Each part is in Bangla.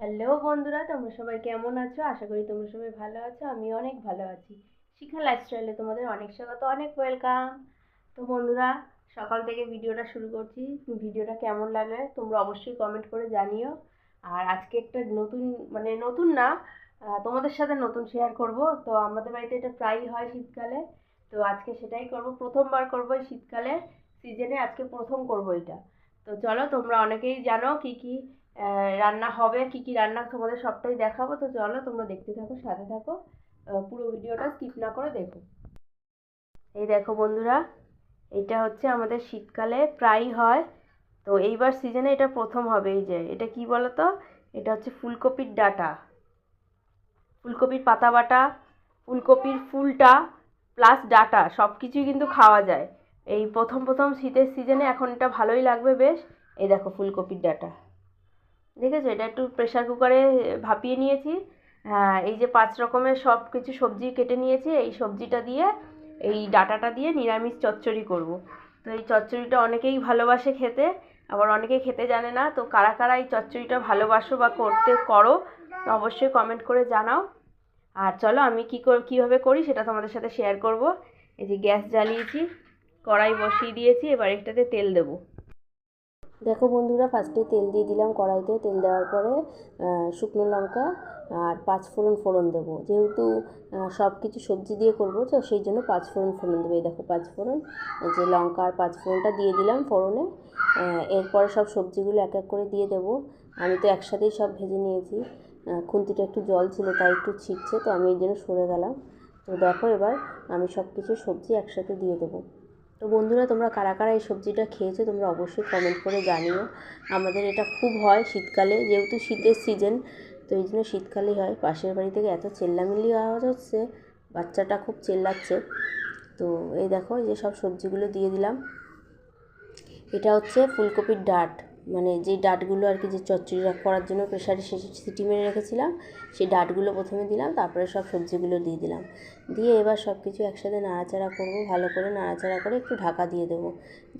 হ্যালো বন্ধুরা, তোমরা সবাই কেমন আছো? আশা করি তোমরা সবাই ভালো আছো আমি অনেক ভালো আছি। শিখা লাইফস্টাইলে তোমাদের অনেক স্বাগত, অনেক ওয়েলকাম তো বন্ধুরা, সকাল থেকে ভিডিওটা শুরু করছি। ভিডিওটা কেমন লাগলে তোমরা অবশ্যই কমেন্ট করে জানিও। আর আজকে একটা নতুন মানে নতুন না তোমাদের সাথে নতুন শেয়ার করব। তো আমাদের বাড়িতে এটা প্রায়ই হয় শীতকালে। তো আজকে সেটাই করব। প্রথমবার করব এই শীতকালে সিজনে আজকে প্রথম করব এটা। তো চলো, তোমরা অনেকেই জানো কি কি রান্না হবে, কি কি রান্না তোমাদের সবটাই দেখাবো। তো চলো, তোমরা দেখতে থাকো, সাথে থাকো পুরো ভিডিওটা স্কিপ না করে দেখো। এই দেখো বন্ধুরা, এটা হচ্ছে আমাদের শীতকালে প্রায়ই হয়। তো এইবার সিজনে এটা প্রথম হবে এই যে, এটা কি বলো তো এটা হচ্ছে ফুলকপির ডাটা। ফুলকপির পাতা বাটা ফুলকপির ফুলটা প্লাস ডাঁটা সব কিছুই কিন্তু খাওয়া যায়। এই প্রথম প্রথম শীতের সিজনে এখন এটা ভালোই লাগবে বেশ। এই দেখো ফুলকপির ডাঁটা। দেখেছ? এটা একটু প্রেশার কুকারে ভাপিয়ে নিয়েছি। হ্যাঁ এই যে পাঁচ রকমের সব কিছু সবজি কেটে নিয়েছি, এই সবজিটা দিয়ে, এই ডাটাটা দিয়ে নিরামিষ চচ্চড়ি করব। তো এই চচ্চড়িটা অনেকেই ভালোবাসে খেতে, আবার অনেকে খেতে জানে না। তো কারা কারা এই চচ্চড়িটা ভালোবাসো বা করতে করো, অবশ্যই কমেন্ট করে জানাও। আর চলো আমি কী কীভাবে করি সেটা তোমাদের সাথে শেয়ার করব। এই যে গ্যাস জ্বালিয়েছি। কড়াই বসিয়ে দিয়েছি, এবার এটাতে তেল দেবো। দেখো বন্ধুরা ফার্স্টে তেল দিয়ে দিলাম কড়াইতে। তেল দেওয়ার পরে শুকনো লঙ্কা আর পাঁচ ফোড়ন ফোড়ন দেবো। যেহেতু সব কিছু সবজি দিয়ে করব, তো সেই জন্য পাঁচ ফোড়ন ফোড়ন দেবো। এই দেখো পাঁচ ফোড়ন যে লঙ্কা আর পাঁচ ফোড়নটা দিয়ে দিলাম ফোড়নে। এরপরে সব সবজিগুলো এক এক করে দিয়ে দেবো। আমি তো একসাথেই সব ভেজে নিয়েছি। খুন্তিটা একটু জল ছিল, তাই একটু ছিটছে, তো আমি এই জন্য সরে গেলাম। তো দেখো এবার আমি সব কিছু সবজি একসাথে দিয়ে দেবো। তো বন্ধুরা, তোমরা কারা কারা এই সবজিটা খেয়েছো তোমরা অবশ্যই কমেন্ট করে জানিও। আমাদের এটা খুব হয় শীতকালে, যেহেতু শীতের সিজন তো এই জন্য শীতকালেই হয়। পাশের বাড়ি থেকে এত চেল্লামিল্লি আওয়াজ হচ্ছে, বাচ্চাটা খুব চেল্লাচ্ছে। তো এই দেখো, এই যে সব সবজিগুলো দিয়ে দিলাম। এটা হচ্ছে ফুলকপির ডাঁট। মানে যে ডাটগুলো আর কি যে চচ্চড়ি করার জন্য প্রেশারে সিটি মেরে রেখেছিলাম, সেই ডাটগুলো প্রথমে দিলাম, তারপরে সব সবজিগুলো দিয়ে দিলাম। দিয়ে এবার সব কিছু একসাথে নাড়াচাড়া করব, ভালো করে নাড়াচাড়া করে একটু ঢাকা দিয়ে দেবো।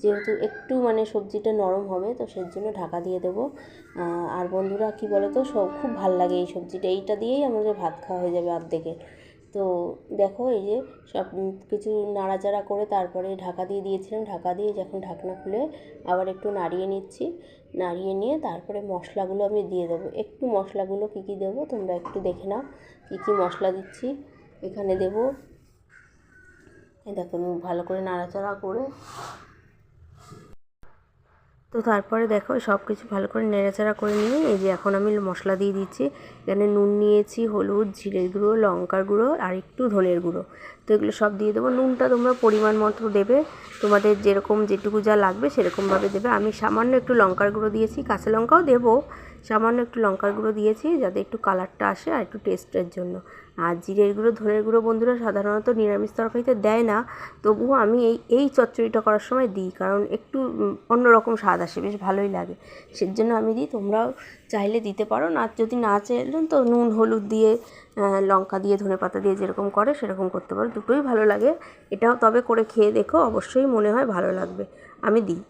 যেহেতু একটু মানে সবজিটা নরম হবে, তো সেই জন্য ঢাকা দিয়ে দেবো। আর বন্ধুরা কি বলো তো সব খুব ভালো লাগে এই সবজিটা। এইটা দিয়েই আমাদের ভাত খাওয়া হয়ে যাবে অর্ধেকের তো দেখো এই যে সব কিছু নাড়াচাড়া করে তারপরে ঢাকা দিয়ে দিয়েছিলাম। ঢাকা দিয়ে যখন ঢাকনা খুলে আবার একটু নাড়িয়ে নিচ্ছি। নাড়িয়ে নিয়ে তারপরে মশলাগুলো আমি দিয়ে দেবো। একটু মশলাগুলো কী কী দেবো তোমরা একটু দেখে নাও। কী কী মশলা দিচ্ছি এখানে দেবো। দেখো ভালো করে নাড়াচাড়া করে তো তারপরে দেখো সব কিছু ভালো করে নেড়াচাড়া করে নিয়ে এই যে এখন আমি মশলা দিয়ে দিচ্ছি। এখানে নুন নিয়েছি, হলুদ জিরের গুঁড়ো, লঙ্কার গুঁড়ো আর একটু ধনের গুঁড়ো। তো এগুলো সব দিয়ে দেবো। নুনটা তোমরা পরিমাণ মতো দেবে। তোমাদের যেরকম যেটুকু যা লাগবে সেরকমভাবে দেবে। আমি সামান্য একটু লঙ্কার গুঁড়ো দিয়েছি, কাঁচা লঙ্কাও দেবো। সামান্য একটু লঙ্কার গুঁড়ো দিয়েছি যাতে একটু কালারটা আসে আর একটু টেস্টের জন্য। আর জিরের গুঁড়ো, ধনের গুঁড়ো বন্ধুরা সাধারণত নিরামিষ তরকারিতে দেয় না। তবুও আমি এই এই চচ্চড়িটা করার সময় দিই কারণ একটু অন্যরকম স্বাদ আসে, বেশ ভালোই লাগে। সেজন্য আমি দিই, তোমরাও চাইলে দিতে পারো। না যদি না চাইলেন তো নুন, হলুদ দিয়ে লঙ্কা দিয়ে, ধনে পাতা দিয়ে যেরকম করে সেরকম করতে পারো। দুটোই ভালো লাগে। এটাও তবে করে খেয়ে দেখো, অবশ্যই মনে হয় ভালো লাগবে। আমি দিই।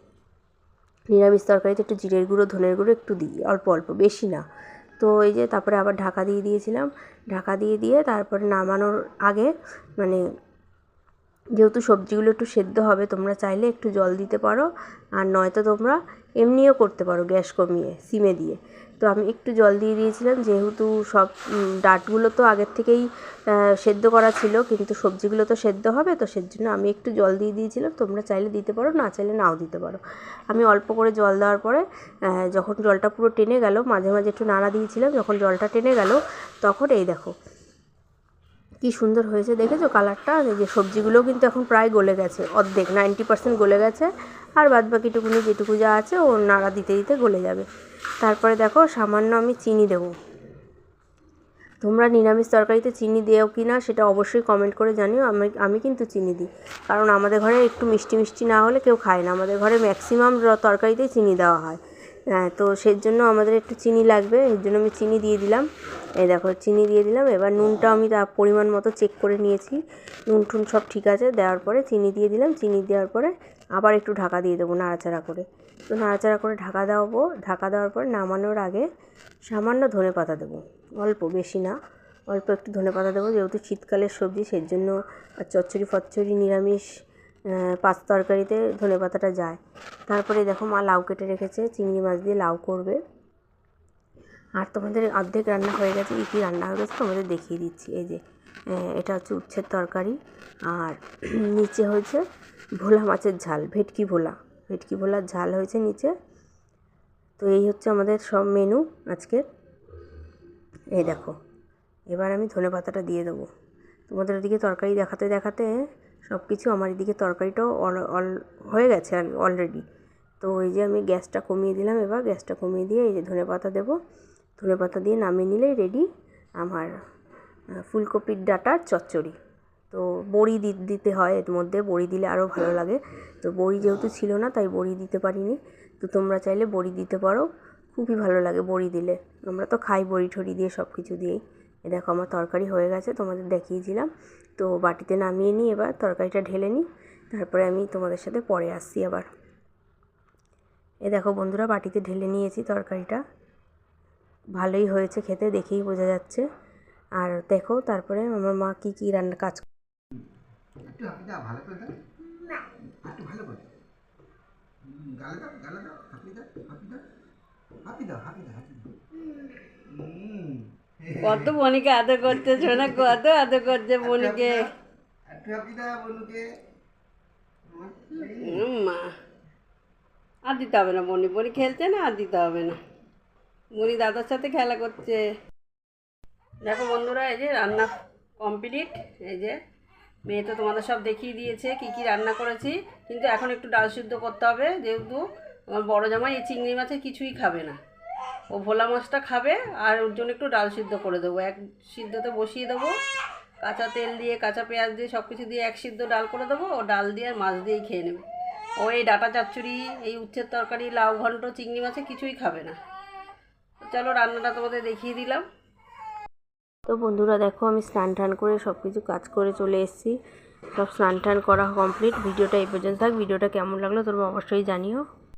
নিরামিষ তরকারিতে একটু জিরের গুঁড়ো, ধনের গুঁড়ো একটু দিই, অল্প অল্প, বেশি না। তো এই যে তারপরে আবার ঢাকা দিয়ে দিয়েছিলাম। ঢাকা দিয়ে দিয়ে তারপরে নামানোর আগে মানে যেহেতু সবজিগুলো একটু সেদ্ধ হবে, তোমরা চাইলে একটু জল দিতে পারো, আর নয়তো তোমরা এমনিও করতে পারো গ্যাস কমিয়ে, সিমে দিয়ে। তো আমি একটু জল দিয়ে দিয়েছিলাম, যেহেতু সব ডাটগুলো তো আগের থেকেই সেদ্ধ করা ছিল, কিন্তু সবজিগুলো তো সেদ্ধ হবে, তো সেজন্য আমি একটু জল দিয়ে দিয়েছিলাম, তোমরা চাইলে দিতে পারো, না চাইলে নাও দিতে পারো। আমি অল্প করে জল দেওয়ার পরে যখন জলটা পুরো টেনে গেল, মাঝে মাঝে একটু নাড়া দিয়েছিলাম, যখন জলটা টেনে গেল, তখন এই দেখো কি সুন্দর হয়েছে দেখেছ কালারটা? যে সবজিগুলোও কিন্তু এখন প্রায় গলে গেছে, অর্ধেক, নাইনটি পার্সেন্ট গলে গেছে, আর বাদ বাকিটুকুনি যেটুকু যা আছে ও নাড়া দিতে দিতে গলে যাবে। তারপরে দেখো সামান্য আমি চিনি দেবো। তোমরা নিরামিষ তরকারিতে চিনি দেও কি না সেটা অবশ্যই কমেন্ট করে জানিও, আমি আমি কিন্তু চিনি দিই। কারণ আমাদের ঘরে একটু মিষ্টি মিষ্টি না হলে কেউ খায় না। আমাদের ঘরে ম্যাক্সিমাম তরকারিতেই চিনি দেওয়া হয়। হ্যাঁ তো সেই জন্য আমাদের একটু চিনি লাগবে, এর জন্য আমি চিনি দিয়ে দিলাম। এই দেখো, চিনি দিয়ে দিলাম। এবার নুনটা আমি তার পরিমাণ মতো চেক করে নিয়েছি। নুন টুন সব ঠিক আছে, দেওয়ার পরে চিনি দিয়ে দিলাম। চিনি দেওয়ার পরে আবার একটু ঢাকা দিয়ে দেবো নাড়াচাড়া করে। তো নাড়াচাড়া করে ঢাকা দেওয়াবো। ঢাকা দেওয়ার পর নামানোর আগে সামান্য ধনে পাতা দেবো। অল্প, বেশি না। অল্প একটু ধনে পাতা দেবো। যেহেতু শীতকালের সবজি সেই জন্য আর চচ্চড়ি ফচ্চড়ি নিরামিষ পাঁচ তরকারিতে ধনে পাতাটা যায়। তারপরে দেখো মা লাউ কেটে রেখেছে, চিংড়ি মাছ দিয়ে লাউ করবে। আর তোমাদের অর্ধেক রান্না হয়ে গেছে, কী কী রান্না হয়ে গেছে তোমাদের দেখিয়ে দিচ্ছি। এই যে এটা হচ্ছে উচ্ছের তরকারি, আর নিচে হয়েছে ভোলা মাছের ঝাল, ভেটকি ভোলা। ভেটকি ভোলার ঝাল হয়েছে নিচে। তো এই হচ্ছে আমাদের সব মেনু আজকের। এই দেখো, এবার আমি ধনে পাতাটা দিয়ে দেবো। তোমাদের ওদিকে তরকারি দেখাতে দেখাতে সব কিছু আমার এদিকে তরকারিটাও অল অল হয়ে গেছে আর অলরেডি তো এই যে আমি গ্যাসটা কমিয়ে দিলাম এবার, গ্যাসটা কমিয়ে দিয়ে এই যে ধনে পাতা দেবো। ধনে পাতা দিয়ে নামিয়ে নিলেই রেডি আমার ফুলকপির ডাটার চচ্চড়ি। তো বড়ি দিতে হয় এর মধ্যে, বড়ি দিলে আরও ভালো লাগে। তো বড়ি যেহেতু ছিল না, তাই বড়ি দিতে পারিনি। তো তোমরা চাইলে বড়ি দিতে পারো, খুবই ভালো লাগে বড়ি দিলে। আমরা তো খাই বড়ি ঠড়ি দিয়ে সব কিছু দিয়েই। এ দেখো আমার তরকারি হয়ে গেছে তোমাদের দেখিয়েছিলাম তো বাটিতে নামিয়ে নিই এবার তরকারিটা ঢেলে নিই তারপরে আমি তোমাদের সাথে পরে আসছি আবার। এ দেখো বন্ধুরা বাটিতে ঢেলে নিয়েছি তরকারিটা। ভালোই হয়েছে খেতে দেখেই বোঝা যাচ্ছে। আর দেখো তারপরে আমার মা কী কী রান্না কাজ করে দাও একটু ভালো করে হুম, গালে দাও গালে দাও হাঁপি দাও হাঁপি দাও হাঁপি দাও হাঁপি দাও হাঁপি দাও। হুম। কত বনিকে আদর করতে শোনা, কত আদর করছে বনিকে মা আর দিতে হবে না বনি বনি খেলছে না, আর দিতে হবে না। বনি দাদার সাথে খেলা করছে। দেখো বন্ধুরা, এই যে রান্না কমপ্লিট এই যে মেয়ে তো তোমাদের সব দেখিয়ে দিয়েছে কি কি রান্না করেছি। কিন্তু এখন একটু ডাল সিদ্ধ করতে হবে, যেহেতু আমার বড় জামাই এই চিংড়ি মাছের কিছুই খাবে না। ও ভোলা মাছটা খাবে, আর ওর জন্য একটু ডাল সিদ্ধ করে দেবো। এক সিদ্ধতে বসিয়ে দেবো, কাঁচা তেল দিয়ে, কাঁচা পেঁয়াজ দিয়ে সব কিছু দিয়ে এক সিদ্ধ ডাল করে দেবো, ও ডাল দিয়ে আর মাছ দিয়েই খেয়ে নেবে। ও এই ডাটা চচ্চড়ি এই উচ্ছের তরকারি, লাউ ঘন্ট, চিংড়ি মাছে কিছুই খাবে না। চলো রান্নাটা তোমাদের দেখিয়ে দিলাম। তো বন্ধুরা দেখো, আমি স্নান টান করে সব কিছু কাজ করে চলে এসেছি। সব স্নান টান করা কমপ্লিট। ভিডিওটা এই পর্যন্ত থাক। ভিডিওটা কেমন লাগল তোমরা অবশ্যই জানিও।